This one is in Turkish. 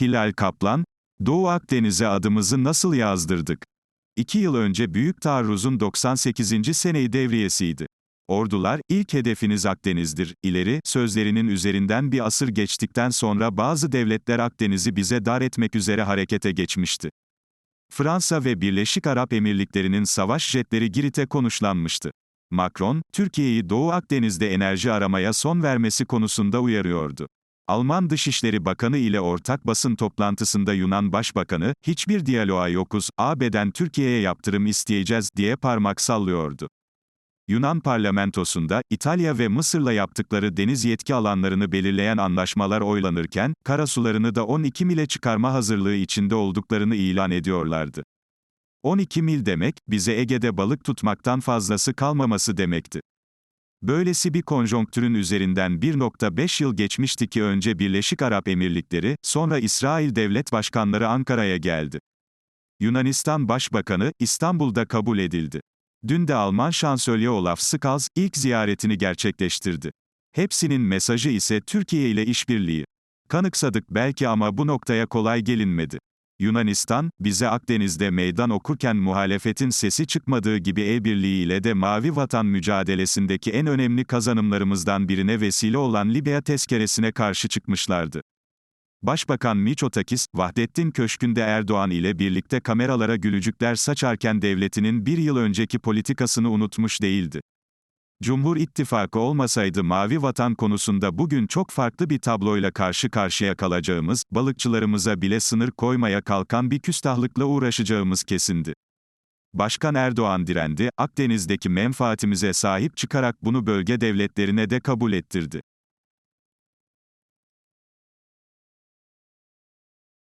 Hilal Kaplan, Doğu Akdeniz'e adımızı nasıl yazdırdık? İki yıl önce Büyük Taarruz'un 98. seneyi devriyesiydi. Ordular, ilk hedefiniz Akdeniz'dir, ileri, sözlerinin üzerinden bir asır geçtikten sonra bazı devletler Akdeniz'i bize dar etmek üzere harekete geçmişti. Fransa ve Birleşik Arap Emirlikleri'nin savaş jetleri Girit'e konuşlanmıştı. Macron, Türkiye'yi Doğu Akdeniz'de enerji aramaya son vermesi konusunda uyarıyordu. Alman Dışişleri Bakanı ile ortak basın toplantısında Yunan Başbakanı, hiçbir diyaloğa yokuz, AB'den Türkiye'ye yaptırım isteyeceğiz diye parmak sallıyordu. Yunan parlamentosunda, İtalya ve Mısır'la yaptıkları deniz yetki alanlarını belirleyen anlaşmalar oylanırken, karasularını da 12 mile çıkarma hazırlığı içinde olduklarını ilan ediyorlardı. 12 mil demek, bize Ege'de balık tutmaktan fazlası kalmaması demekti. Böylesi bir konjonktürün üzerinden 1.5 yıl geçmişti ki önce Birleşik Arap Emirlikleri, sonra İsrail devlet başkanları Ankara'ya geldi. Yunanistan Başbakanı, İstanbul'da kabul edildi. Dün de Alman şansölye Olaf Scholz, ilk ziyaretini gerçekleştirdi. Hepsinin mesajı ise Türkiye ile işbirliği. Kanıksadık belki ama bu noktaya kolay gelinmedi. Yunanistan, bize Akdeniz'de meydan okurken muhalefetin sesi çıkmadığı gibi e-birliği ile de Mavi Vatan mücadelesindeki en önemli kazanımlarımızdan birine vesile olan Libya tezkeresine karşı çıkmışlardı. Başbakan Miçotakis, Vahdettin Köşkü'nde Erdoğan ile birlikte kameralara gülücükler saçarken devletinin bir yıl önceki politikasını unutmuş değildi. Cumhur İttifakı olmasaydı Mavi Vatan konusunda bugün çok farklı bir tabloyla karşı karşıya kalacağımız, balıkçılarımıza bile sınır koymaya kalkan bir küstahlıkla uğraşacağımız kesindi. Başkan Erdoğan direndi, Akdeniz'deki menfaatimize sahip çıkarak bunu bölge devletlerine de kabul ettirdi.